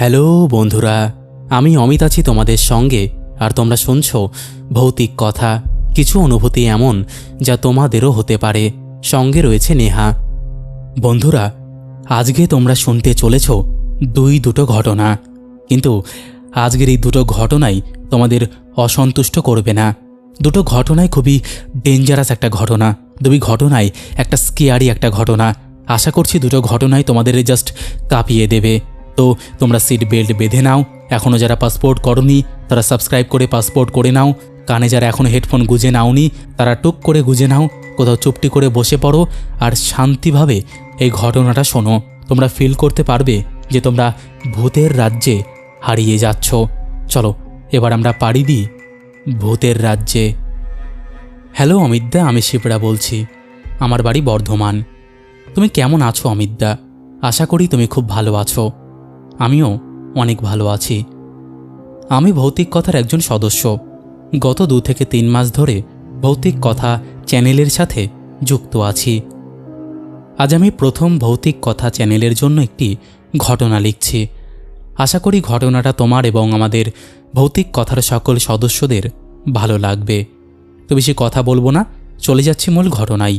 Hello, বন্ধুরা। আমি অমিত আছি তোমাদের সঙ্গে, আর তোমরা শুনছো ভৌতিক কথা, কিছু অনুভূতি এমন যা তোমাদেরও হতে পারে। সঙ্গে রয়েছে নেহা। বন্ধুরা, আজকে তোমরা শুনতে চলেছ দুই দুটো ঘটনা। কিন্তু আজকের এই দুটো ঘটনাই তোমাদের অসন্তুষ্ট করবে না। দুটো ঘটনাই খুবই ডেঞ্জারাস একটা ঘটনা। দুই ঘটনায় একটা স্কেয়ারি একটা ঘটনা। আশা করছি দুটো ঘটনাই তোমাদের জাস্ট কাঁপিয়ে দেবে। তো তোমরা সিট বেল্ট বেঁধে নাও। এখনও যারা পাসপোর্ট করনি, তারা সাবস্ক্রাইব করে পাসপোর্ট করে নাও। কানে যারা এখনও হেডফোন গুজে নাওনি, তারা টুক করে গুজে নাও। কোথাও চুপটি করে বসে পড়ো আর শান্তিভাবে এই ঘটনাটা শোনো। তোমরা ফিল করতে পারবে যে তোমরা ভূতের রাজ্যে হারিয়ে যাচ্ছ। চলো, এবার আমরা পাড়ি দিই ভূতের রাজ্যে। হ্যালো, অমিতদা, আমি শিবরা বলছি। আমার বাড়ি বর্ধমান। তুমি কেমন আছো অমিতদা? আশা করি তুমি খুব ভালো আছো। আমিও অনেক ভালো আছি। আমি ভৌতিক কথার একজন সদস্য। গত দু থেকে তিন মাস ধরে ভৌতিক কথা চ্যানেলের সাথে যুক্ত আছি। আজ আমি প্রথম ভৌতিক কথা চ্যানেলের জন্য একটি ঘটনা লিখছি। আশা করি ঘটনাটা তোমার এবং আমাদের ভৌতিক কথার সকল সদস্যদের ভালো লাগবে। তো বেশি কথা বলব না, চলে যাচ্ছি মূল ঘটনায়।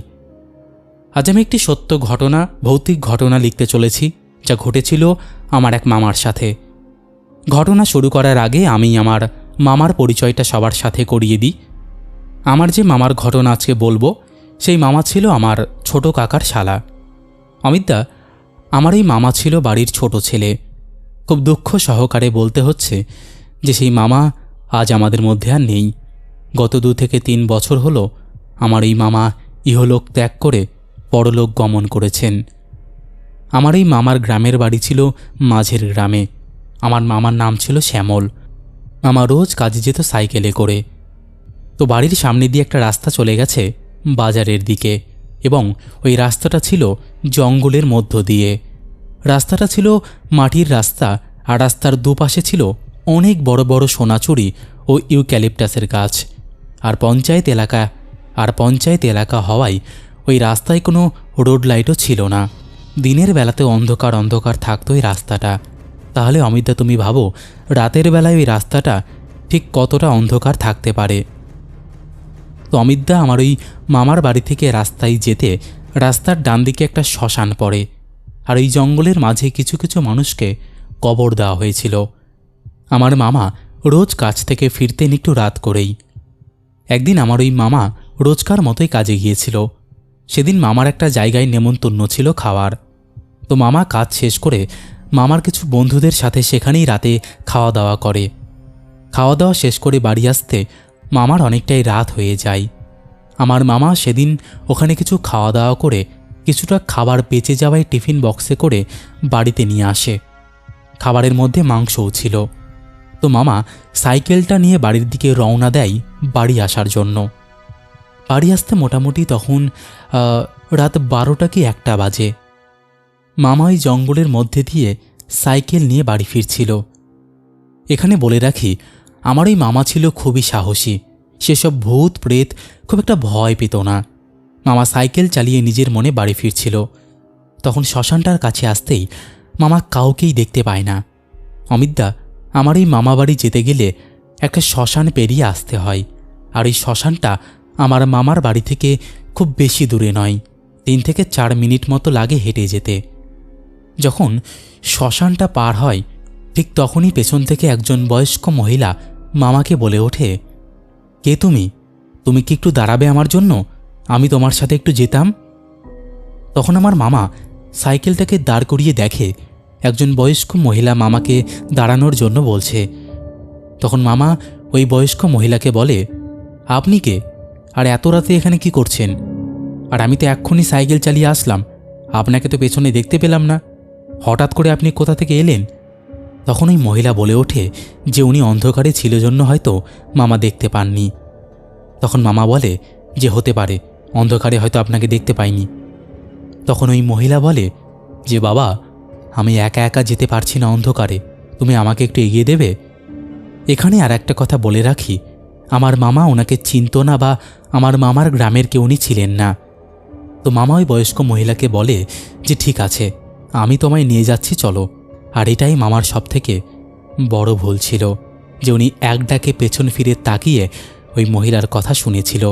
আজ আমি একটি সত্য ঘটনা, ভৌতিক ঘটনা লিখতে চলেছি, যা ঘটেছিল আমার এক মামার সাথে। ঘটনা শুরু করার আগে আমি আমার মামার পরিচয়টা সবার সাথে করিয়ে দিই। আমার যে মামার ঘটনা আজকে বলব, সেই মামা ছিল আমার ছোট কাকার শালা। অমিতদা আমার এই মামা ছিল বাড়ির ছোট ছেলে। খুব দুঃখ সহকারে বলতে হচ্ছে যে সেই মামা আজ আমাদের মধ্যে আর নেই। গত দু থেকে তিন বছর হলো আমার এই মামা ইহলোক ত্যাগ করে পরলোক গমন করেছেন। আমার এই মামার গ্রামের বাড়ি ছিল মাঝের গ্রামে। আমার মামার নাম ছিল শ্যামল। মামা রোজ কাজে যেত সাইকেলে করে। তো বাড়ির সামনে দিয়ে একটা রাস্তা চলে গেছে বাজারের দিকে এবং ওই রাস্তাটা ছিল জঙ্গলের মধ্য দিয়ে। রাস্তাটা ছিল মাটির রাস্তা আর রাস্তার দুপাশে ছিল অনেক বড় বড় সোনাচুরি ও ইউক্যালিপটাসের গাছ। আর পঞ্চায়েত এলাকা, আর পঞ্চায়েত এলাকা হওয়ায় ওই রাস্তায় কোনো রোড লাইটও ছিল না। দিনের বেলাতে অন্ধকার অন্ধকার থাকতো ওই রাস্তাটা। তাহলে অমিতা, তুমি ভাবো, রাতের বেলায় ওই রাস্তাটা ঠিক কতটা অন্ধকার থাকতে পারে? তো অমিতদা আমার ওই মামার বাড়ি থেকে রাস্তায় যেতে রাস্তার ডান দিকে একটা শ্মশান পড়ে আর ওই জঙ্গলের মাঝে কিছু কিছু মানুষকে কবর দেওয়া হয়েছিল। আমার মামা রোজ কাজ থেকে ফিরতেন একটু রাত করেই। একদিন আমার ওই মামা রোজকার মতোই কাজে গিয়েছিল। সেদিন মামার একটা জায়গায় নেমন্তন্ন ছিল খাওয়ার। তো মামা কাজ শেষ করে মামার কিছু বন্ধুদের সাথে সেখানেই রাতে খাওয়া দাওয়া করে। খাওয়া দাওয়া শেষ করে বাড়ি আসতে মামার অনেকটাই রাত হয়ে যায়। আমার মামা সেদিন ওখানে কিছু খাওয়া দাওয়া করে কিছুটা খাবার বেঁচে যাওয়ায় টিফিন বক্সে করে বাড়িতে নিয়ে আসে। খাবারের মধ্যে মাংসও ছিল। তো মামা সাইকেলটা নিয়ে বাড়ির দিকে রওনা দেয় বাড়ি আসার জন্য। বাড়ি আসতে মোটামুটি তখন রাত বারোটা কি একটা বাজে। মামা জঙ্গলের মধ্যে দিয়ে সাইকেল নিয়ে বাড়ি ফিরছিল। এখানে বলে রাখি, আমার ওই মামা ছিল খুবই সাহসী। সেসব ভূত, প্রেত খুব একটা ভয় পেত না। মামা সাইকেল চালিয়ে নিজের মনে বাড়ি ফিরছিল। তখন শ্মশানটার কাছে আসতেই মামা কাউকেই দেখতে পায় না। অমিতদা আমার এই মামা বাড়ি যেতে গেলে একটা শ্মশান পেরিয়ে আসতে হয়। আর এই শ্মশানটা আমার মামার বাড়ি থেকে খুব বেশি দূরে নয়, তিন থেকে চার মিনিট মতো লাগে হেঁটে যেতে। যখন শ্মশানটা পার হয়, ঠিক তখনই পেছন থেকে একজন বয়স্ক মহিলা মামাকে বলে ওঠে, কে তুমি? তুমি কি একটু দাঁড়াবে আমার জন্য? আমি তোমার সাথে একটু যেতাম? তখন আমার মামা সাইকেলটাকে দাঁড় করিয়ে দেখে, একজন বয়স্ক মহিলা মামাকে দাঁড়ানোর জন্য বলছে। তখন মামা ওই বয়স্ক মহিলাকে বলে, আপনি কে? আর এত রাতে এখানে কি করছেন? আর আমি তো এক্ষুনি সাইকেল চালিয়ে আসলাম। আপনাকে তো পেছনে দেখতে পেলাম না। হঠাৎ করে আপনি কোথা থেকে এলেন? তখন ওই মহিলা বলে ওঠে যে উনি অন্ধকারে ছিল জন্য হয়তো মামা দেখতে পাননি। তখন মামা বলে যে হতে পারে, অন্ধকারে হয়তো আপনাকে দেখতে পাইনি। তখন ওই মহিলা বলে যে বাবা, আমি একা একা যেতে পারছি না অন্ধকারে, তুমি আমাকে একটু এগিয়ে দেবে? এখানে আর একটা কথা বলে রাখি আমার মামা ওনাকে চিনত না বা আমার মামার গ্রামের কেউ উনি ছিলেন না। তো মামা ওই বয়স্ক মহিলাকে বলে যে, ঠিক আছে, আমি তোমায় নিয়ে যাচ্ছি, চলো। আর এটাই মামার সব থেকে বড় ভুল ছিল, যে উনি এক ডাকে পেছন ফিরে তাকিয়ে ওই মহিলার কথা শুনেছিল।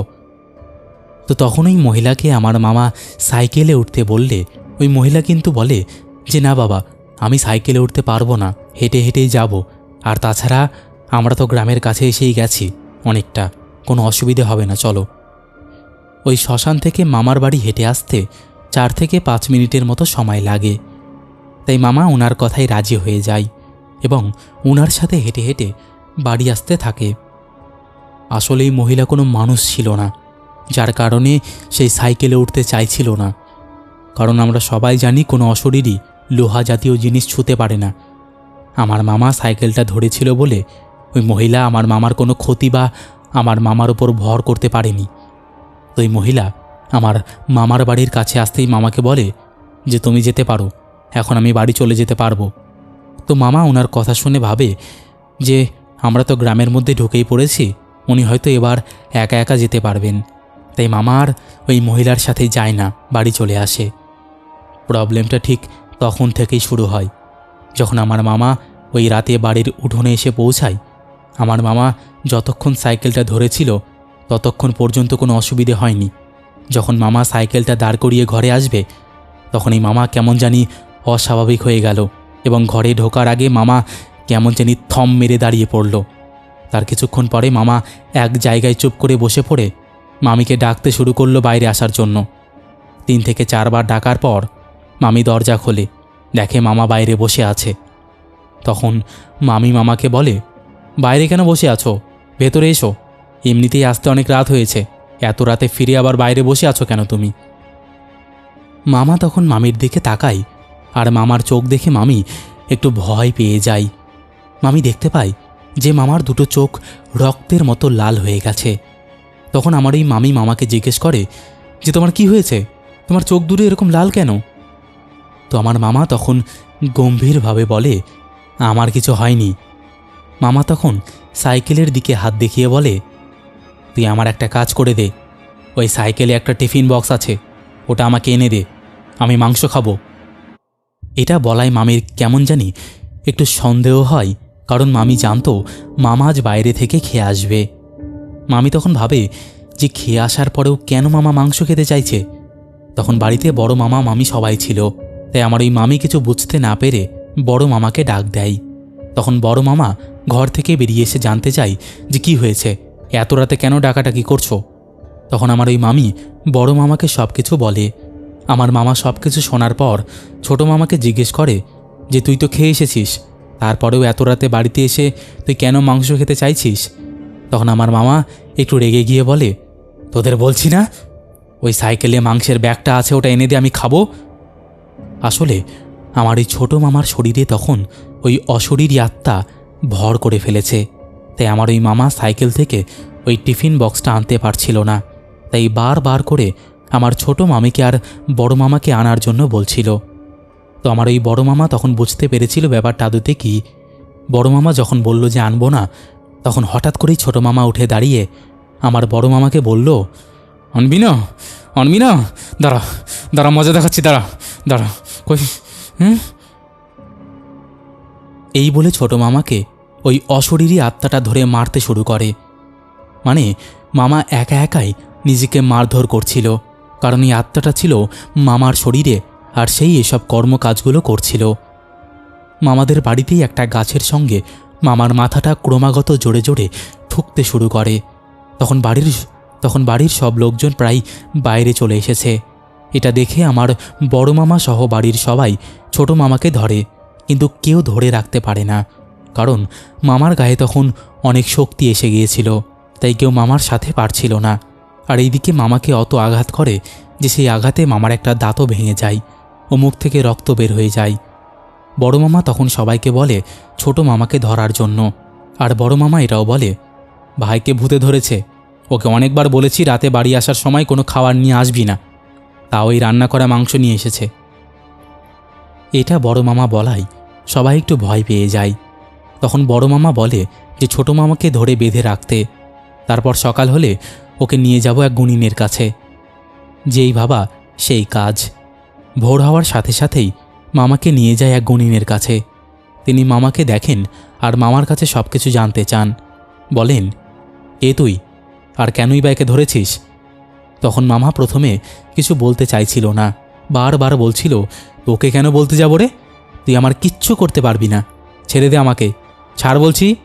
তো তখন ওই মহিলাকে আমার মামা সাইকেলে উঠতে বললে, ওই মহিলা কিন্তু বলে যে, না বাবা, আমি সাইকেলে উঠতে পারব না, হেঁটে হেঁটেই যাব। আর তাছাড়া আমরা তো গ্রামের কাছে এসেই গেছি। অনেকটা, কোনো অসুবিধে হবে না, চলো। ওই শ্মশান থেকে মামার বাড়ি হেঁটে আসতে চার থেকে পাঁচ মিনিটের মতো সময় লাগে। তাই মামা ওনার কথায় রাজি হয়ে যায় এবং ওনার সাথে হেঁটে হেঁটে বাড়ি আসতে থাকে। আসলে এই মহিলা কোনো মানুষ ছিল না, যার কারণে সেই সাইকেলে উঠতে চাইছিল না। কারণ আমরা সবাই জানি কোনো অশরীরই লোহা জাতীয় জিনিস ছুতে পারে না। আমার মামা সাইকেলটা ধরেছিল বলে ওই মহিলা আমার মামার কোনো ক্ষতি বা আমার মামার ওপর ভর করতে পারেনি। তো ওই মহিলা আমার মামার বাড়ির কাছে আসতেই মামাকে বলে যে, তুমি যেতে পারো, এখন আমি বাড়ি চলে যেতে পারব। তো মামা ওনার কথা শুনে ভাবে যে, আমরা তো গ্রামের মধ্যে ঢুকেই পড়েছি, উনি হয়তো এবার একা একা যেতে পারবেন। তাই মামা আর ওই মহিলার সাথে যায় না, বাড়ি চলে আসে। প্রবলেমটা ঠিক তখন থেকেই শুরু হয়, যখন আমার মামা ওই রাতে বাড়ির উঠোনে এসে পৌঁছায় আমার মামা যতক্ষণ সাইকেলটা ধরেছিল, ততক্ষণ পর্যন্ত কোনো অসুবিধে হয়নি। যখন মামা সাইকেলটা দাঁড় করিয়ে ঘরে আসবে, তখন এই মামা কেমন জানি অস্বাভাবিক হয়ে গেল এবং ঘরে ঢোকার আগে মামা কেমন জানি থম মেরে দাঁড়িয়ে পড়ল। তার কিছুক্ষণ পরে মামা এক জায়গায় চুপ করে বসে পড়ে মামিকে ডাকতে শুরু করল বাইরে আসার জন্য। তিন থেকে চারবার ডাকার পর মামি দরজা খোলে, দেখে মামা বাইরে বসে আছে। তখন মামি মামাকে বলে বাইরে কেন বসে আছো? ভেতরে এসো। এমনিতেই আসতে অনেক রাত হয়েছে। এত রাতে ফিরে আবার বাইরে বসে আছো কেন তুমি? মামা তখন মামির দিকে তাকাই, আর মামার চোখ দেখে মামি একটু ভয় পেয়ে যাই। মামি দেখতে পাই যে মামার দুটো চোখ রক্তের মতো লাল হয়ে গেছে। তখন আমার এই মামি মামাকে জিজ্ঞেস করে যে, তোমার কি হয়েছে? তোমার চোখ দুটো এরকম লাল কেন? তো আমার মামা তখন গম্ভীরভাবে বলে, আমার কিছু হয়নি। মামা তখন সাইকেলের দিকে হাত দেখিয়ে বলে, তুই আমার একটা কাজ করে দে। ওই সাইকেলে একটা টিফিন বক্স আছে, ওটা আমাকে এনে দে, আমি মাংস খাব। এটা বলায় মামির কেমন জানি একটু সন্দেহ হয়, কারণ মামি জানতো মামা আজ বাইরে থেকে খেয়ে আসবে। মামি তখন ভাবে যে খেয়ে আসার পরেও কেন মামা মাংস খেতে চাইছে। তখন বাড়িতে বড় মামা মামি সবাই ছিল, তাই আমার ওই মামি কিছু বুঝতে না পেরে বড় মামাকে ডাক দেয়। তখন বড় মামা ঘর থেকে বেরিয়ে এসে জানতে চাই যে কি হয়েছে। এত রাতে কেন ডাকাটাকি করছ? তখন আমার ওই মামি বড় মামাকে সব কিছু বলে। আমার মামা সব কিছু শোনার পর ছোট মামাকে জিজ্ঞেস করে যে, তুই তো খেয়ে এসেছিস, তারপরেও এত রাতে বাড়িতে এসে তুই কেন মাংস খেতে চাইছিস? তখন আমার মামা একটু রেগে গিয়ে বলে, তোদের বলছি না, ওই সাইকেলে মাংসের ব্যাগটা আছে, ওটা এনে দিয়ে আমি খাব? আসলে আমার এই ছোট মামার শরীরে তখন ওই অশরীরী আত্মা ভর করে ফেলেছে। তাই আমার ওই মামা সাইকেল থেকে ওই টিফিন বক্সটা আনতে পারছিল না। তাই বারবার করে আমার ছোট মামিকে আর বড় মামাকে আনার জন্য বলছিল। তো আমার ওই বড় মামা তখন বুঝতে পেরেছিল ব্যাপারটা আদতে কি। বড় মামা যখন বলল যে আনব না, তখন হঠাৎ করেই ছোট মামা উঠে দাঁড়িয়ে আমার বড় মামাকে বলল আনবি না আনবি না দাঁড়া দাঁড়া, মজা দেখাচ্ছি, দাঁড়া দাঁড়া, কই, হুম? এই বলে ছোট মামাকে ওই অশরীরী আত্মাটা ধরে মারতে শুরু করে। মানে মামা একা একাই নিজেকে মারধর করছিল, কারণ এই আত্মাটা ছিল মামার শরীরে আর সেই এসব কর্মকাজগুলো করছিল। মামাদের বাড়িতেই একটা গাছের সঙ্গে মামার মাথাটা ক্রমাগত জোরে জোরে ঠুকতে শুরু করে। তখন বাড়ির তখন বাড়ির সব লোকজন প্রায় বাইরে চলে এসেছে। এটা দেখে আমার বড় মামা সহ বাড়ির সবাই ছোট মামাকে ধরে। কিন্তু কেউ ধরে রাখতে পারে না। কারণ মামার গায়ে তখন অনেক শক্তি এসে গিয়েছিল, তাই কেউ মামার সাথে পারছিল না। আর এইদিকে মামাকে অত আঘাত করে যে সেই আঘাতে মামার একটা দাঁতও ভেঙে যায় ও মুখ থেকে রক্ত বের হয়ে যায়। বড় মামা তখন সবাইকে বলে ছোট মামাকে ধরার জন্য। আর বড় মামা এটাও বলে, ভাইকে ভূতে ধরেছে। ওকে অনেকবার বলেছি রাতে বাড়ি আসার সময় কোনো খাবার নিয়ে আসবি না। তাও এই রান্না করা মাংস নিয়ে এসেছে। এটা বড় মামা বলাই সবাই একটু ভয় পেয়ে যায়। তখন বড় মামা বলে যে, ছোট মামাকে ধরে বেঁধে রাখতে। তারপর সকাল হলে ওকে নিয়ে যাব এক গুণিনের কাছে। যেই ভাবা সেই কাজ। ভোর হওয়ার সাথে সাথেই মামাকে নিয়ে যায় এক গুণিনের কাছে। তিনি মামাকে দেখেন আর মামার কাছে সব কিছু জানতে চান। বলেন, কে তুই? আর কেনই বা একে ধরেছিস? তখন মামা প্রথমে কিছু বলতে চাইছিল না। বারবার বলছিল, তোকে কেন বলতে যাব রে? তুই আমার কিচ্ছু করতে পারবি না। ছেড়ে দে আমাকে। ছাড় বলছি।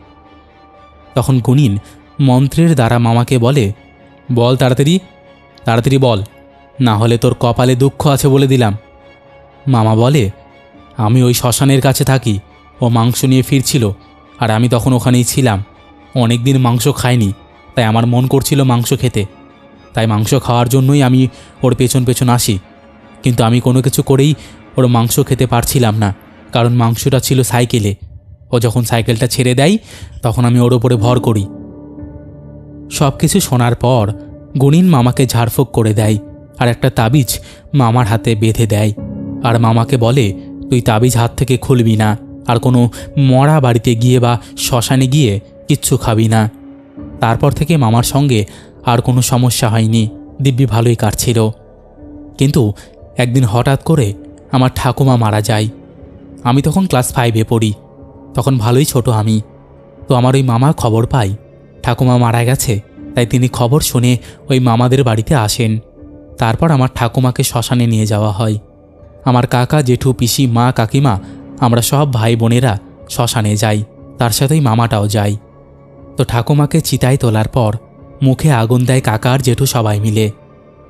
তখন গুনিন মন্ত্রের দ্বারা মামাকে বলে, বল তাড়াতাড়ি তাড়াতাড়ি বল। না হলে তোর কপালে দুঃখ আছে বলে দিলাম। মামা বলে, আমি ওই শ্মশানের কাছে থাকি। ও মাংস নিয়ে ফিরছিল, আর আমি তখন ওখানেই ছিলাম। অনেক দিন মাংস খাইনি, তাই আমার মন করছিল মাংস খেতে। তাই মাংস খাওয়ার জন্যই আমি ওর পেছন পেছন আসি। কিন্তু আমি কোনো কিছু করেই ওর মাংস খেতে পারছিলাম না। কারণ মাংসটা ছিল সাইকেলে। ও যখন সাইকেলটা ছেড়ে দেয়, তখন আমি ওর ওপরে ভর করি। সব কিছু শোনার পর গুনিন মামাকে ঝাড়ফুঁক করে দেয় আর একটা তাবিজ মামার হাতে বেঁধে দেয় আর মামাকে বলে, তুই তাবিজ হাত থেকে খুলবি না আর কোনো মরা বাড়িতে গিয়ে বা শ্মশানে গিয়ে কিচ্ছু খাবি না। তারপর থেকে মামার সঙ্গে আর কোনো সমস্যা হয়নি, দিব্যি ভালোই কাটছিল। কিন্তু একদিন হঠাৎ করে আমার ঠাকুমা মারা যায়। আমি তখন ক্লাস ফাইভে পড়ি। তখন ভালোই ছোট আমি। তো আমার ওই মামা খবর পাই। ঠাকুমা মারা গেছে, তাই তিনি খবর শুনে ওই মামাদের বাড়িতে আসেন। তারপর আমার ঠাকুমাকে শ্মশানে নিয়ে যাওয়া হয়। আমার কাকা, জেঠু, পিসি, মা, কাকিমা, আমরা সব ভাই বোনেরা শ্মশানে যাই। তার সাথেই মামাটাও যাই তো ঠাকুমাকে চিতায় তোলার পর মুখে আগুন দেয় কাকা আর জেঠু সবাই মিলে।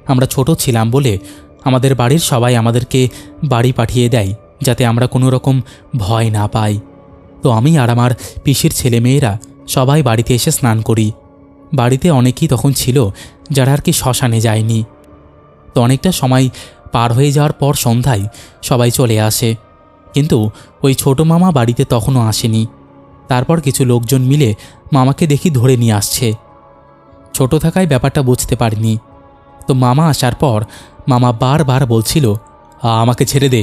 আমরা ছোট ছিলাম বলে আমাদের বাড়ির সবাই আমাদেরকে বাড়ি পাঠিয়ে দেয়। যাতে আমরা কোনো রকম ভয় না পাই। তো আমি আর আমার পিসির ছেলেমেয়েরা সবাই বাড়িতে এসে স্নান করি। বাড়িতে অনেকেই তখন ছিল যারা আর কি শ্মশানে যায়নি। তো অনেকটা সময় পার হয়ে যাওয়ার পর সন্ধ্যায় সবাই চলে আসে। কিন্তু ওই ছোট মামা বাড়িতে তখনও আসেনি। তারপর কিছু লোকজন মিলে মামাকে দেখি ধরে নিয়ে আসছে। ছোট থাকায় ব্যাপারটা বুঝতে পারিনি। তো মামা আসার পর মামা বারবার বলছিল "আ, আমাকে ছেড়ে দে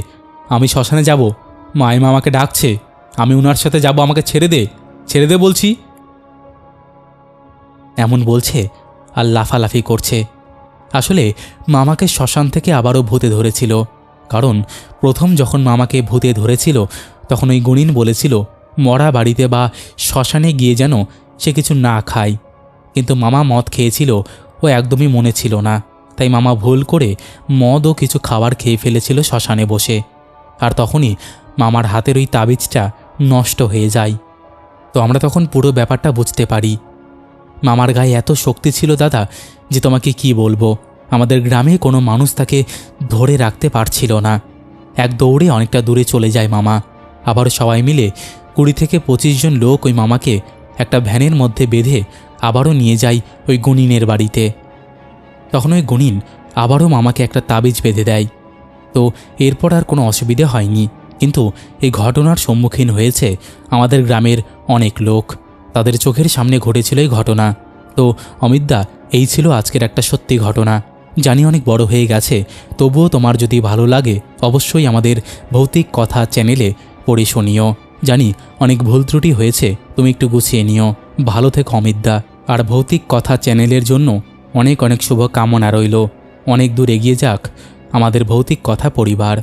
আমি শ্মশানে যাব। মায় মামাকে ডাকছে। আমি ওনার সাথে যাব, আমাকে ছেড়ে দে। ছেড়ে দে বলছি। এমন বলছে আর লাফালাফি করছে। আসলে মামাকে শ্মশান থেকে আবারও ভূতে ধরেছিল। কারণ প্রথম যখন মামাকে ভূতে ধরেছিল, তখন ওই গুণিন বলেছিল, মরা বাড়িতে বা শ্মশানে গিয়ে যেন সে কিছু না খায়। কিন্তু মামা মদ খেয়েছিল ও একদমই মনে ছিল না। তাই মামা ভুল করে মদ ও কিছু খাবার খেয়ে ফেলেছিল শ্মশানে বসে। আর তখনই মামার হাতের ওই তাবিজটা নষ্ট হয়ে যায়। তো আমরা তখন পুরো ব্যাপারটা বুঝতে পারি। মামার গায়ে এত শক্তি ছিল দাদা যে তোমাকে কি বলব? আমাদের গ্রামে কোনো মানুষ তাকে ধরে রাখতে পারছিল না। এক দৌড়ে অনেকটা দূরে চলে যায় মামা। আবার সবাই মিলে কুড়ি থেকে পঁচিশ জন লোক ওই মামাকে একটা ভ্যানের মধ্যে বেঁধে আবারও নিয়ে যায় ওই গুনিনের বাড়িতে। তখন ওই গুনিন আবারও মামাকে একটা তাবিজ বেঁধে দেয়। তো এরপর আর কোনো অসুবিধে হয়নি। কিন্তু এই ঘটনার সম্মুখীন হয়েছে আমাদের গ্রামের অনেক লোক। তাদের চোখের সামনে ঘটেছিল এই ঘটনা। তো অমিতদা, এই ছিল আজকের একটা সত্যি ঘটনা। জানি অনেক বড় হয়ে গেছে, তবুও তোমার যদি ভালো লাগে, অবশ্যই আমাদের ভৌতিক কথা চ্যানেলে পড়ে শুনিও। জানি অনেক ভুল ত্রুটি হয়েছে, তুমি একটু গুছিয়ে নিও। ভালো থেকো অমিতদা, আর ভৌতিক কথা চ্যানেলের জন্য অনেক অনেক শুভ কামনা রইল। অনেক দূর এগিয়ে যাক আমাদের ভৌতিক কথা পরিবার।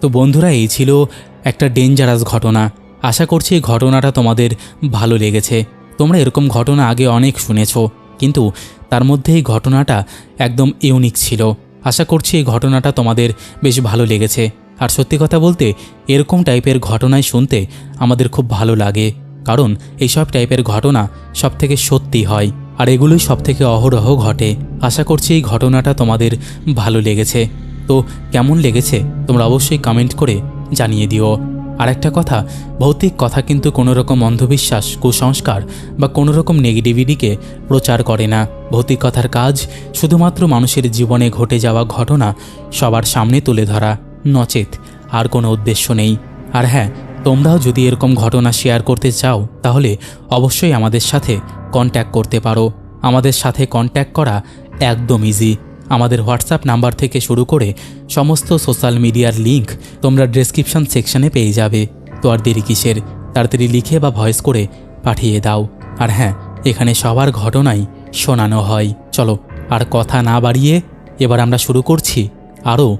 তো বন্ধুরা, এই ছিল একটা ডেঞ্জারাস ঘটনা। আশা করছি এই ঘটনাটা তোমাদের ভালো লেগেছে। তোমরা এরকম ঘটনা আগে অনেক শুনেছ, কিন্তু তার মধ্যে এই ঘটনাটা একদম ইউনিক ছিল। আশা করছি এই ঘটনাটা তোমাদের বেশ ভালো লেগেছে। আর সত্যি কথা বলতে, এরকম টাইপের ঘটনায় শুনতে আমাদের খুব ভালো লাগে। কারণ, এইসব টাইপের ঘটনা সব থেকে সত্যি হয়। আর এগুলোই সব থেকে অহরহ ঘটে। আশা করছি এই ঘটনাটা তোমাদের ভালো লেগেছে। তো কেমন লেগেছে, তোমরা অবশ্যই কমেন্ট করে জানিয়ে দিও। আর একটা কথা, ভৌতিক কথা কিন্তু কোনো রকম অন্ধবিশ্বাস, কুসংস্কার বা কোনো রকম নেগেটিভিটিকে প্রচার করে না। ভৌতিক কথার কাজ শুধুমাত্র মানুষের জীবনে ঘটে যাওয়া ঘটনা সবার সামনে তুলে ধরা, নচেত, আর কোনো উদ্দেশ্য নেই। আর হ্যাঁ তোমরাও যদি এরকম ঘটনা শেয়ার করতে চাও, তাহলে অবশ্যই আমাদের সাথে কন্ট্যাক্ট করতে পারো। আমাদের সাথে কন্ট্যাক্ট করা একদম ইজি আমাদের হোয়াটসঅ্যাপ নাম্বার থেকে শুরু করে সমস্ত সোশ্যাল মিডিয়ার লিংক তোমরা ডেসক্রিপশন সেকশনে পেয়ে যাবে। তো আর দেরি কিসের? তাড়াতাড়ি লিখে বা ভয়েস করে পাঠিয়ে দাও। আর হ্যাঁ এখানে সবার ঘটনাই শোনানো হয়। চলো, আর কথা না বাড়িয়ে এবার আমরা শুরু করছি আরও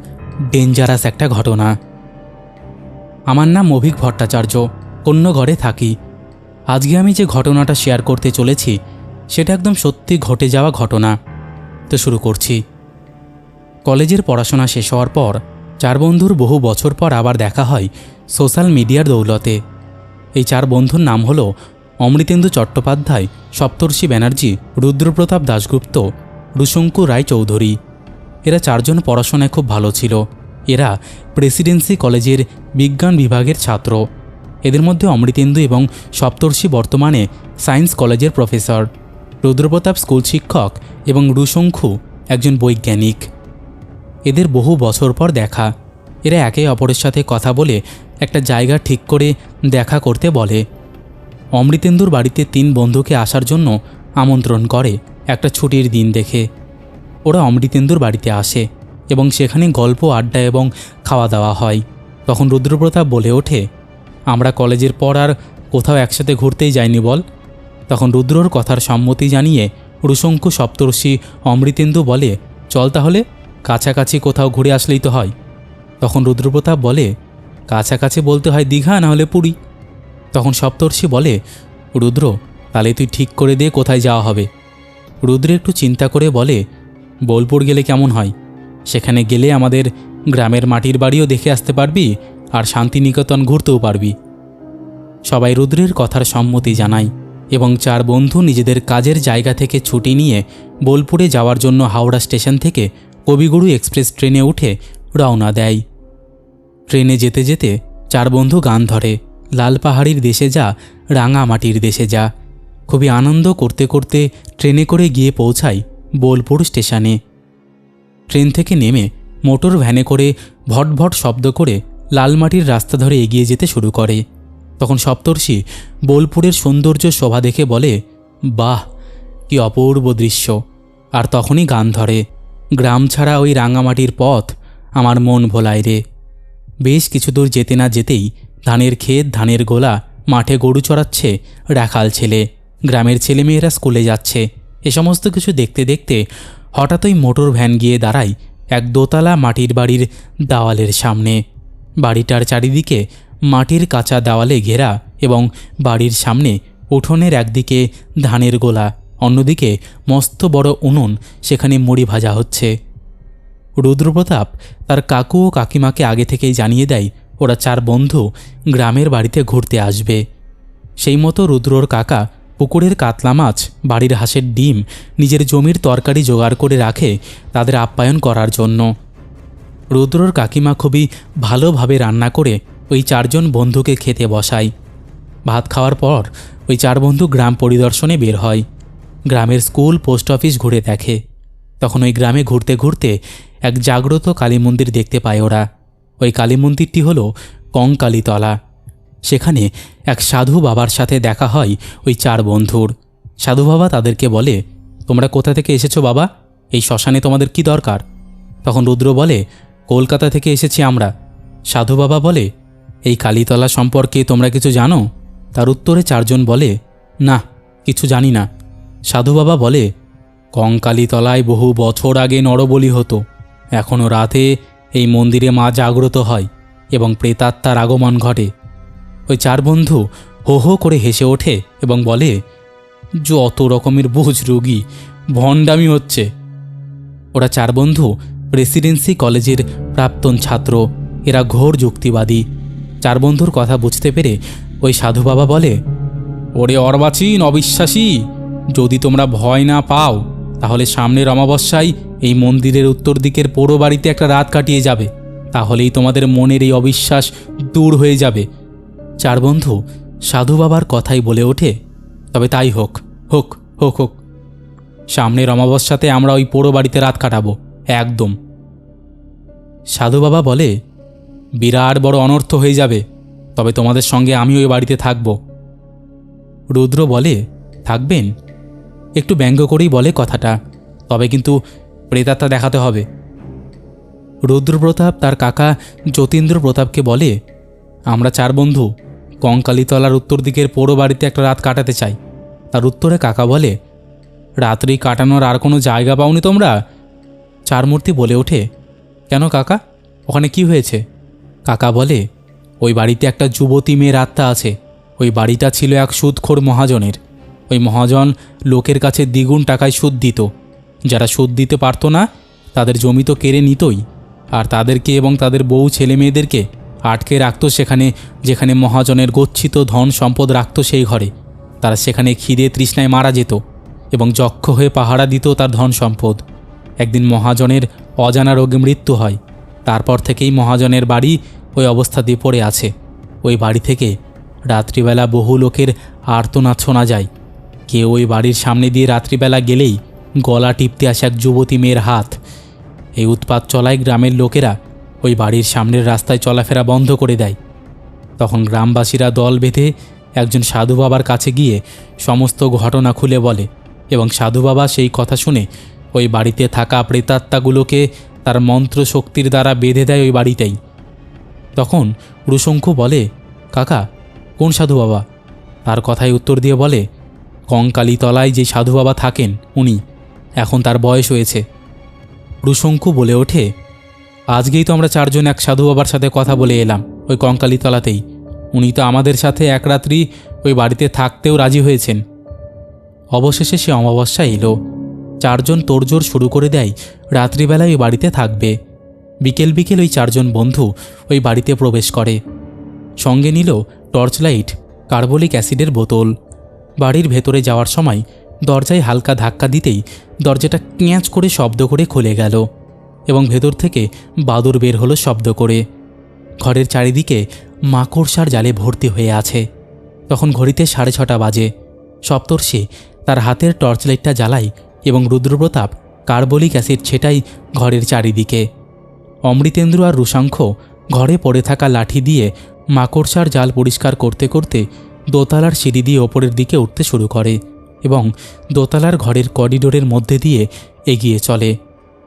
ডেঞ্জারাস একটা ঘটনা। আমার নাম অভিক ভট্টাচার্য, অন্য ঘরে থাকি। আজকে আমি যে ঘটনাটা শেয়ার করতে চলেছি, সেটা একদম সত্যি ঘটে যাওয়া ঘটনা। তো শুরু করছি। কলেজের পড়াশোনা শেষ হওয়ার পর, চার বন্ধুর বহু বছর পর আবার দেখা হয় সোশ্যাল মিডিয়ার দৌলতে। এই চার বন্ধুর নাম হলো অমৃতেন্দু চট্টোপাধ্যায়, সপ্তর্ষি ব্যানার্জি, রুদ্রপ্রতাপ দাশগুপ্ত, রুশঙ্কু রায় চৌধুরী এরা চারজন পড়াশোনায় খুব ভালো ছিল। এরা প্রেসিডেন্সি কলেজের বিজ্ঞান বিভাগের ছাত্র। এদের মধ্যে অমৃতেন্দু এবং সপ্তর্ষি বর্তমানে সায়েন্স কলেজের প্রফেসর। রুদ্রপ্রতাপ স্কুল শিক্ষক এবং রুশঙ্খু একজন বৈজ্ঞানিক। এদের বহু বছর পর দেখা। এরা একে অপরের সাথে কথা বলে একটা জায়গা ঠিক করে দেখা করতে বলে। অমৃতেন্দুর বাড়িতে তিন বন্ধুকে আসার জন্য আমন্ত্রণ করে একটা ছুটির দিন দেখে। ওরা অমৃতেন্দুর বাড়িতে আসে এবং সেখানে গল্প, আড্ডা এবং খাওয়া দাওয়া হয়। তখন রুদ্রপ্রতাপ বলে ওঠে আমরা কলেজের পর আর কোথাও একসাথে ঘুরতেই যাইনি বল। তখন রুদ্রর কথার সম্মতি জানিয়ে রুশঙ্কু সপ্তর্ষি অমৃতেন্দু বলে, চল তাহলে, কাছাকাছি কোথাও ঘুরে আসলেই তো হয়। তখন রুদ্রপ্রতাপ বলে, কাছাকাছি বলতে হয় দীঘা, না হলে পুরী? তখন সপ্তর্ষি বলে, রুদ্র, তাহলে তুই ঠিক করে দে কোথায় যাওয়া হবে। রুদ্র একটু চিন্তা করে বলে, বোলপুর গেলে কেমন হয়? সেখানে গেলে আমাদের গ্রামের মাটির বাড়িও দেখে আসতে পারবি আর শান্তিনিকেতন ঘুরতেও পারবি। সবাই রুদ্রের কথার সম্মতি জানায় এবং চার বন্ধু নিজেদের কাজের জায়গা থেকে ছুটি নিয়ে বোলপুরে যাওয়ার জন্য হাওড়া স্টেশন থেকে কবিগুরু এক্সপ্রেস ট্রেনে উঠে রওনা দেয়। ট্রেনে যেতে যেতে চার বন্ধু গান ধরে, লাল পাহাড়ির দেশে যা রাঙামাটির দেশে যা। খুবই আনন্দ করতে করতে ট্রেনে করে গিয়ে পৌঁছায় বোলপুর স্টেশনে। ট্রেন থেকে নেমে মোটর ভ্যানে করে ভটভট শব্দ করে লালমাটির রাস্তা ধরে এগিয়ে যেতে শুরু করে। তখন সপ্তর্ষি বোলপুরের সৌন্দর্য শোভা দেখে বলে, বাহ, কি অপূর্ব দৃশ্য। আর তখনই গান ধরে, গ্রাম ছাড়া ওই রাঙামাটির পথ আমার মন ভোলায় রে। বেশ কিছু দূর যেতে না যেতেই ধানের ক্ষেত, ধানের গোলা, মাঠে গরু চড়াচ্ছে রাখাল ছেলে, গ্রামের ছেলেমেয়েরা স্কুলে যাচ্ছে। এ সমস্ত কিছু দেখতে দেখতে হঠাৎই মোটর ভ্যান গিয়ে দাঁড়ায় এক দোতলা মাটির বাড়ির দেওয়ালের সামনে। বাড়িটার চারিদিকে মাটির কাঁচা দেওয়ালে ঘেরা এবং বাড়ির সামনে উঠোনের একদিকে ধানের গোলা, অন্যদিকে মস্ত বড় উনুন সেখানে মুড়ি ভাজা হচ্ছে। রুদ্রপ্রতাপ তার কাকু ও কাকিমাকে আগে থেকেই জানিয়ে দেয়, ওরা চার বন্ধু গ্রামের বাড়িতে ঘুরতে আসবে। সেই মতো রুদ্রর কাকা পুকুরের কাতলা মাছ, বাড়ির হাঁসের ডিম, নিজের জমির তরকারি জোগাড় করে রাখে তাদের আপ্যায়ন করার জন্য। রুদ্রর কাকিমা খুবই ভালোভাবে রান্না করে ওই চারজন বন্ধুকে খেতে বসায়। ভাত খাওয়ার পর ওই চার বন্ধু গ্রাম পরিদর্শনে বের হয়। গ্রামের স্কুল, পোস্ট অফিস ঘুরে দেখে। তখন ওই গ্রামে ঘুরতে ঘুরতে এক জাগ্রত কালী মন্দির দেখতে পায় ওরা। ওই কালী মন্দিরটি হলো কঙ্কালীতলা। সেখানে এক সাধু বাবার সাথে দেখা হয় ওই চার বন্ধুর। সাধু বাবা তাদেরকে বলে, তোমরা কোথা থেকে এসেছ বাবা? এই শ্মশানে তোমাদের কি দরকার? তখন রুদ্র বলে কলকাতা থেকে এসেছি আমরা। সাধু বাবা বলে, এই কালীতলা সম্পর্কে তোমরা কিছু জানো? তার উত্তরে চারজন বলে, না, কিছু জানি না। সাধু বাবা বলে, কঙ্কালীতলায় বহু বছর আগে নরবলি হতো। এখনও রাতে এই মন্দিরে মা জাগ্রত হয় এবং প্রেতাত্মার আগমন ঘটে। ওই চার বন্ধু হো হো করে হেসে ওঠে এবং বলে, যত রকমের বুঝ রোগী, ভণ্ডামি হচ্ছে। ওরা চার বন্ধু প্রেসিডেন্সি কলেজের প্রাক্তন ছাত্র। এরা ঘোর যুক্তিবাদী। চার বন্ধুর কথা বুঝতে পেরে ওই সাধু বাবা বলে, ওরে অর্বাচীন অবিশ্বাসী, যদি তোমরা ভয় না পাও, তাহলে সামনের অমাবস্যায় এই মন্দিরের উত্তর দিকের পোড়ো বাড়িতে একটা রাত কাটিয়ে যাবে। তাহলেই তোমাদের মনের এই অবিশ্বাস দূর হয়ে যাবে। চার বন্ধু সাধু বাবার কথাই বলে ওঠে, তবে তাই হোক হোক হোক হোক। সামনের অমাবস্যাতে আমরা ওই পোড়ো বাড়িতে রাত কাটাবো। একদম। সাধু বাবা বলে, বিরাট বড় অনর্থ হয়ে যাবে, তবে তোমাদের সঙ্গে আমি ওই বাড়িতে থাকব। রুদ্র বলে, থাকবেন? একটু ব্যঙ্গ করেই বলে কথাটা, তবে কিন্তু প্রেতাত্মা দেখাতে হবে। রুদ্রপ্রতাপ তার কাকা যতীন্দ্র প্রতাপকে বলে, আমরা চার বন্ধু, কঙ্কালীতলার উত্তর দিকের পোড়ো বাড়িতে একটা রাত কাটাতে চাই। তার উত্তরে কাকা বলে, রাত্রি কাটানোর আর কোনো জায়গা পাওনি তোমরা? চার মূর্তি বলে ওঠে। কেন কাকা? ওখানে কি হয়েছে? কাকা বলে, ওই বাড়িতে একটা যুবতী মেয়ের আত্মা আছে। ওই বাড়িটা ছিল এক সুদখোর মহাজনের। ওই মহাজন লোকের কাছে দ্বিগুণ টাকায় সুদ দিত। যারা সুদ দিতে পারতো না, তাদের জমি তো কেড়ে নিতই। আর তাদেরকে এবং তাদের বউ ছেলে মেয়েদেরকে আটকে রাখত সেখানে, যেখানে মহাজনের গচ্ছিত ধন সম্পদ রাখত সেই ঘরে। তারা সেখানে খিদে তৃষ্ণায় মারা যেত এবং যক্ষ হয়ে পাহারা দিত তার ধন সম্পদ। একদিন মহাজনের অজানা রোগে মৃত্যু হয়। তারপর থেকেই মহাজনের বাড়ি ওই অবস্থা দিয়ে পড়ে আছে। ওই বাড়ি থেকে রাত্রিবেলা বহু লোকের আর্তনাদ শোনা যায়। কেউ ওই বাড়ির সামনে দিয়ে রাত্রিবেলা গেলেই গলা টিপতে আসে এক যুবতী মেয়ের হাত। এই উৎপাত চলায় গ্রামের লোকেরা ওই বাড়ির সামনের রাস্তায় চলাফেরা বন্ধ করে দেয়। তখন গ্রামবাসীরা দল বেঁধে একজন সাধু বাবার কাছে গিয়ে সমস্ত ঘটনা খুলে বলে এবং সাধু বাবা সেই কথা শুনে ওই বাড়িতে থাকা প্রেতাত্মাগুলোকে তার মন্ত্র শক্তির দ্বারা বেঁধে দেয় ওই বাড়িটাই। তখন রুশঙ্কু বলে, কাকা, কোন সাধু বাবা? তার কথায় উত্তর দিয়ে বলে কঙ্কালী তলায় যে সাধু বাবা থাকেন, উনি। এখন তার বয়স হয়েছে। রুশঙ্কু বলে ওঠে, আজকেই তো আমরা চারজন এক সাধু বাবার সাথে কথা বলে এলাম ওই কঙ্কালী তলাতেই উনি তো আমাদের সাথে এক রাত্রি ওই বাড়িতে থাকতেও রাজি হয়েছেন। অবশেষে সে অমাবস্যা এলো। চারজন তোড়জোড় শুরু করে দেয়, রাত্রিবেলায় ওই বাড়িতে থাকবে। বিকেল বিকেল ওই চারজন বন্ধু ওই বাড়িতে প্রবেশ করে। সঙ্গে নিল টর্চ লাইট কার্বলিক অ্যাসিডের বোতল। বাড়ির ভেতরে যাওয়ার সময় দরজায় হালকা ধাক্কা দিতেই দরজাটা ক্যাঁচ করে শব্দ করে খুলে গেল এবং ভেতর থেকে বাদুর বের হলো শব্দ করে। ঘরের চারিদিকে মাকড়সার জালে ভর্তি হয়ে আছে। তখন ঘড়িতে সাড়ে ছটা বাজে। সপ্তর্ষি তার হাতের টর্চ লাইটটা জ্বালায় এবং রুদ্রপ্রতাপ কার্বলিক অ্যাসিড ছেটাই ঘরের চারিদিকে। অমৃতেন্দ্র আর রুশাঙ্খ ঘরে পড়ে থাকা লাঠি দিয়ে মাকড়সার জাল পরিষ্কার করতে করতে দোতলার সিঁড়ি দিয়ে ওপরের দিকে উঠতে শুরু করে এবং দোতলার ঘরের করিডোরের মধ্যে দিয়ে এগিয়ে চলে।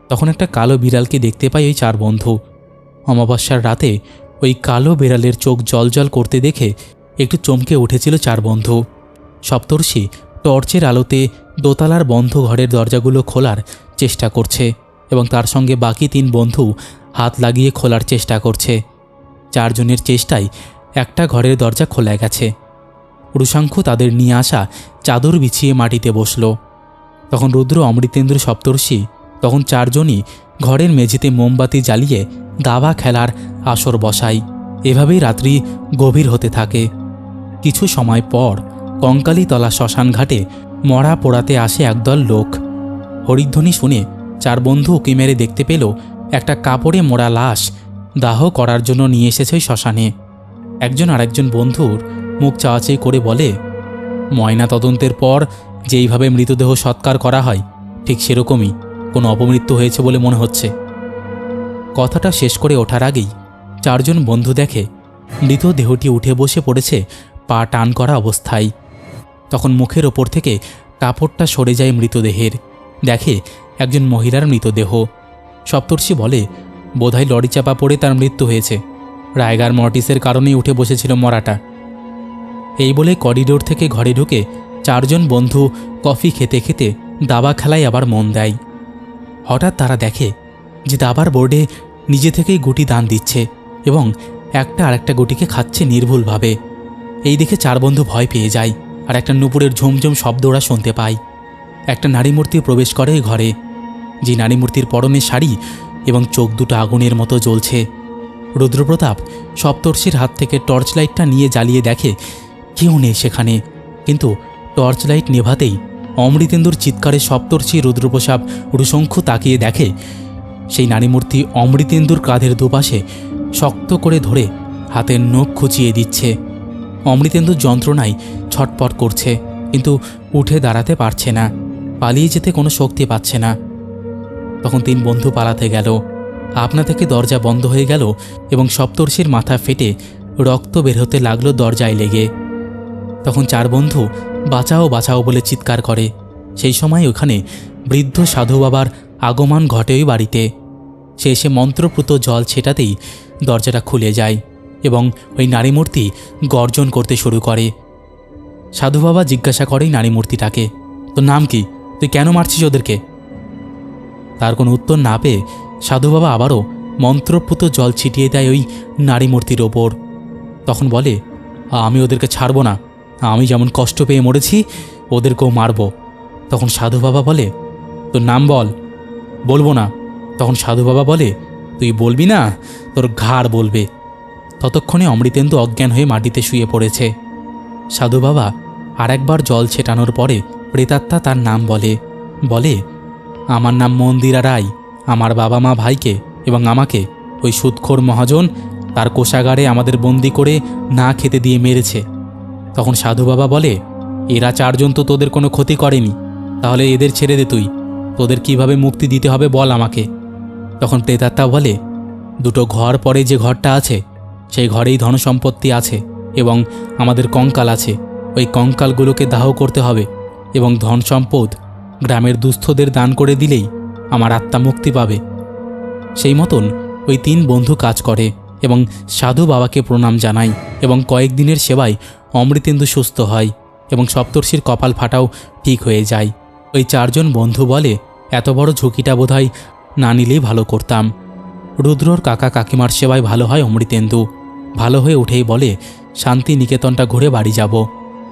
তখন একটা কালো বিড়ালকে দেখতে পায় ওই চার বন্ধু। অমাবস্যার রাতে ওই কালো বিড়ালের চোখ জলজল করতে দেখে একটু চমকে উঠেছিল চার বন্ধু। সপ্তর্ষি টর্চের আলোতে দোতলার বন্ধ ঘরের দরজাগুলো খোলার চেষ্টা করছে এবং তার সঙ্গে বাকি তিন বন্ধু হাত লাগিয়ে খোলার চেষ্টা করছে। চারজনের চেষ্টায় একটা ঘরের দরজা খোলা গেছে। রুশাঙ্খু তাদের নিয়ে আসা চাদর বিছিয়ে মাটিতে বসল। তখন রুদ্র অমৃতেন্দ্র সপ্তর্ষি তখন চারজনই ঘরের মেঝেতে মোমবাতি জ্বালিয়ে দাবা খেলার আসর বসায়। এভাবেই রাত্রি গভীর হতে থাকে। কিছু সময় পর কঙ্কালীতলা শ্মশান ঘাটে মরা পোড়াতে আসে একদল লোক। হরিধ্বনি শুনে চার বন্ধু উকি মেরে দেখতে পেল একটা কাপড়ে মোড়া লাশ দাহ করার জন্য নিয়ে এসেছে শ্মশানে। একজন আরেকজন বন্ধুর মুখ চাওয়াচাই করে বলে ময়না তদন্তের পর যেইভাবে মৃতদেহ সৎকার করা হয়, ঠিক সেরকমই কোনো অপমৃত্যু হয়েছে বলে মনে হচ্ছে। কথাটা শেষ করে ওঠার আগেই চারজন বন্ধু দেখে মৃতদেহটি উঠে বসে পড়েছে পা টান করা অবস্থায়। তখন মুখের ওপর থেকে কাপড়টা সরে যায় মৃতদেহের। দেখে একজন মহিলার মৃতদেহ। সপ্তর্ষি বলে, বোধহয় লরি চাপা পড়ে তার মৃত্যু হয়েছে। রায়গার মর্টিসের কারণেই উঠে বসেছিল মরাটা। এই বলে করিডোর থেকে ঘরে ঢুকে চারজন বন্ধু কফি খেতে খেতে দাবা খেলায় আবার মন দেয়। হঠাৎ তারা দেখে যে দাবার বোর্ডে নিজে থেকেই গুটি দান দিচ্ছে এবং একটা আরেকটা গুটিকে খাচ্ছে নির্ভুলভাবে। এই দেখে চার বন্ধু ভয় পেয়ে যায়। আর একটা নুপুরের ঝুমঝুম শব্দ ওরা শুনতে পায়। একটা নারী মূর্তি প্রবেশ করে ঘরে। যে নারী মূর্তির পরনে শাড়ি এবং চোখ দুটো আগুনের মতো জ্বলছে। রুদ্রপ্রতাপ সপ্তর্ষির হাত থেকে টর্চ লাইটটা নিয়ে জ্বালিয়ে দেখে, কেউ নেই সেখানে। কিন্তু টর্চ লাইট নেভাতেই অমৃতেন্দুর চিৎকারে সপ্তর্ষি রুদ্রপ্রসাদ রুশঙ্খু তাকিয়ে দেখে, সেই নারীমূর্তি অমৃতেন্দুর কাঁধের দুপাশে শক্ত করে ধরে হাতের নখ খুঁচিয়ে দিচ্ছে। অমৃতেন্দুর যন্ত্রণায় ছটপট করছে, কিন্তু উঠে দাঁড়াতে পারছে না, পালিয়ে যেতে কোনো শক্তি পাচ্ছে না। তখন তিন বন্ধু পালাতে গেল, আপনা থেকে দরজা বন্ধ হয়ে গেল এবং সপ্তর্ষির মাথা ফেটে রক্ত বের হতে লাগল দরজায় লেগে। তখন চার বন্ধু বাঁচাও বাঁচাও বলে চিৎকার করে। সেই সময় ওখানে বৃদ্ধ সাধু বাবার আগমন ঘটে ওই বাড়িতে। সে এসে মন্ত্রপ্রুত জল ছেটাতেই দরজাটা খুলে যায়। এবং ওই নারী মূর্তি গর্জন করতে শুরু করে। সাধু বাবা জিজ্ঞাসা করে নারী মূর্তিটাকে তোর নাম কি? তুই কেন মারছিস ওদেরকে? তার কোনো উত্তর না পেয়ে সাধু বাবা আবারও মন্ত্রপ্রুত জল ছিটিয়ে দেয় ওই নারী মূর্তির ওপর। তখন বলে, আমি ওদেরকে ছাড়বো না। আমি যেমন কষ্ট পেয়ে মরেছি, ওদেরকেও মারবো। তখন সাধু বাবা বলে, তোর নাম বল। বলব না। তখন সাধু বাবা বলে, তুই বলবি না, তোর ঘাড় বলবে। ততক্ষণে অমৃতেন্দু অজ্ঞান হয়ে মাটিতে শুয়ে পড়েছে। সাধু বাবা, আর একবার জল ছেটানোর পরে প্রেতাত্মা তার নাম বলে। বলে, আমার নাম মন্দিরা রায়, আমার বাবা মা ভাইকে এবং আমাকে ওই সুদখোর মহাজন তার কোষাগারে আমাদের বন্দি করে না খেতে দিয়ে মেরেছে। তখন সাধু বাবা বলে, এরা চারজন তো তোদের কোনো ক্ষতি করেনি, তাহলে এদের ছেড়ে দে তুই। তোদের কীভাবে মুক্তি দিতে হবে বল আমাকে? তখন প্রেতাত্মা বলে, দুটো ঘর পরে যে ঘরটা আছে সেই ঘরেই ধনসম্পত্তি আছে এবং আমাদের কঙ্কাল আছে। ওই কঙ্কালগুলোকে দাহ করতে হবে এবং ধন সম্পদ গ্রামের দুস্থদের দান করে দিলেই আমার আত্মা মুক্তি পাবে। সেই মতন ওই তিন বন্ধু কাজ করে এবং সাধু বাবাকে প্রণাম জানায় এবং কয়েকদিনের সেবায় অমৃতেন্দু সুস্থ হয় এবং সপ্তর্ষির কপাল ফাটাও ঠিক হয়ে যায়। ওই চারজন বন্ধু বলে, এত বড় ঝুঁকিটা বোধহয় না নিলেই ভালো করতাম। রুদ্রর কাকা কাকিমার সেবায় ভালো হয় অমৃতেন্দু। ভালো হয়ে উঠেই বলে, শান্তিনিকেতনটা ঘুরে বাড়ি যাব।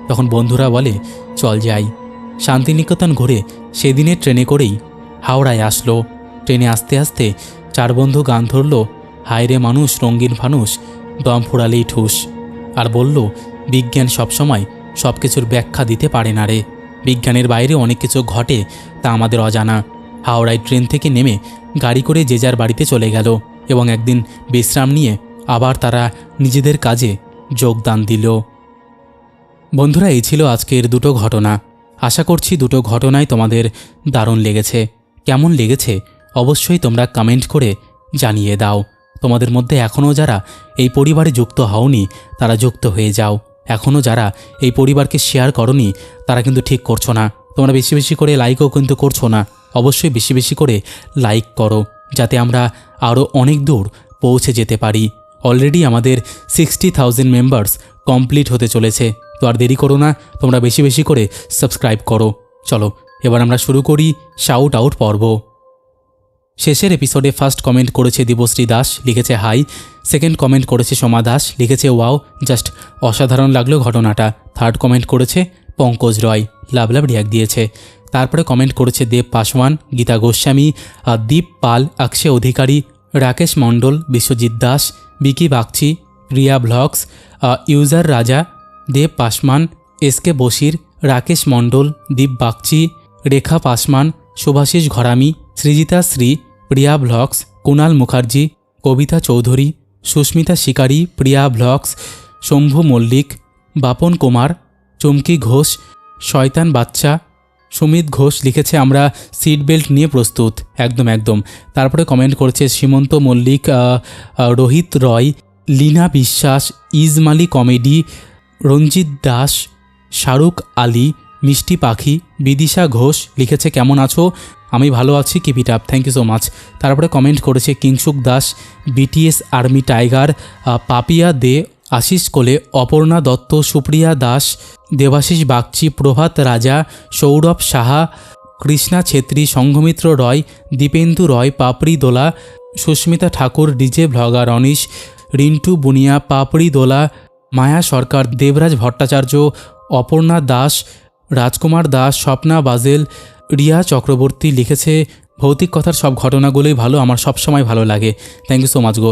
তখন বন্ধুরা বলে, চল যাই। শান্তিনিকেতন ঘুরে সেদিনের ট্রেনে করেই হাওড়ায় আসলো। ট্রেনে আসতে আসতে চার বন্ধু গান ধরল হায়রে মানুষ, রঙিন ফানুষ, দম ফুরালেই ঠুস। আর বলল, বিজ্ঞান সবসময় সব কিছুর ব্যাখ্যা দিতে পারে না রে। বিজ্ঞানের বাইরে অনেক কিছু ঘটে তা আমাদের অজানা। হাওড়ায় ট্রেন থেকে নেমে গাড়ি করে যে যার বাড়িতে চলে গেল এবং একদিন বিশ্রাম নিয়ে আবার তারা নিজেদের কাজে যোগদান দিল। বন্ধুরা, এই ছিল আজকের দুটো ঘটনা। আশা করছি দুটো ঘটনাই তোমাদের দারুণ লেগেছে। কেমন লেগেছে অবশ্যই তোমরা কমেন্ট করে জানিয়ে দাও। তোমাদের মধ্যে এখনও যারা এই পরিবারে যুক্ত হওনি, তারা যুক্ত হয়ে যাও। এখনও যারা এই পরিবারকে শেয়ার করনি, তারা কিন্তু ঠিক করছ না। তোমরা বেশি বেশি করে লাইকও কিন্তু করছ না। অবশ্যই বেশি বেশি করে লাইক করো, যাতে আমরা আরও অনেক দূর পৌঁছে যেতে পারি। অলরেডি আমাদের সিক্সটি থাউজেন্ড মেম্বার্স কমপ্লিট হতে চলেছে। তো আর দেরি করো না, তোমরা বেশি বেশি করে সাবস্ক্রাইব করো। চলো, এবার আমরা শুরু করি শাউট আউট পর্ব। শেষের এপিসোডে ফার্স্ট কমেন্ট করেছে দিবশ্রী দাস, লিখেছে হাই সেকেন্ড কমেন্ট করেছে সোমা দাস, লিখেছে ওয়াও জাস্ট অসাধারণ লাগল ঘটনাটা। থার্ড কমেন্ট করেছে পঙ্কজ রয়, লাভ লাভ রিয়াক দিয়েছে। তারপরে কমেন্ট করেছে দেব পাসওয়ান, গীতা গোস্বামী দীপ পাল, অক্ষয় অধিকারী, রাকেশ মণ্ডল, বিশ্বজিৎ দাস বিকি বাগচি রিয়া ভ্লগস আহ, user Raja Dev Pasman S K Bashir Rakesh Mondal Deep Bagchi Rekha Pasman Subhasish Gharami Srijita Sree Priya vlogs Kunal Mukherjee Kavita Chowdhury Susmita Shikari Priya vlogs Shambhu Mallick Bapan Kumar Chamki Ghosh শয়তান বাচ্চা সুমিত ঘোষ লিখেছে, আমরা seat belt নিয়ে প্রস্তুত। একদম একদম। তারপরে comment করেছে সীমন্ত মল্লিক রোহিত রয়, লীনা বিশ্বাস, ইজমালি কমেডি, রঞ্জিত দাস, শাহরুখ আলী, মিষ্টি পাখি, বিদিশা ঘোষ লিখেছে, কেমন আছো? আমি ভালো আছি keep it up thank you so much তারপরে কমেন্ট করেছে, Kingshuk Das BTS army tiger Papiya Dey Ashis Kole Aparna Dutta, Supriya Das, Debashis Bagchi, Prabhat Raja, Sourav Saha, Krishna Chhetri Sanghamitra Roy, Dipendu Roy, Papri Dola, Susmita Thakur, DJ vlogger Anish, Rintu Bunia, Papri Dola, Maya Sarkar, Debraj Bhattacharya, Aparna Das, Rajkumar Das, Swapna Bajel, Riya Chakraborty লিখেছে, ভৌতিক কথার সব ঘটনাগুলোই ভালো, আমার সবসময় ভালো লাগে। Thank you so much go.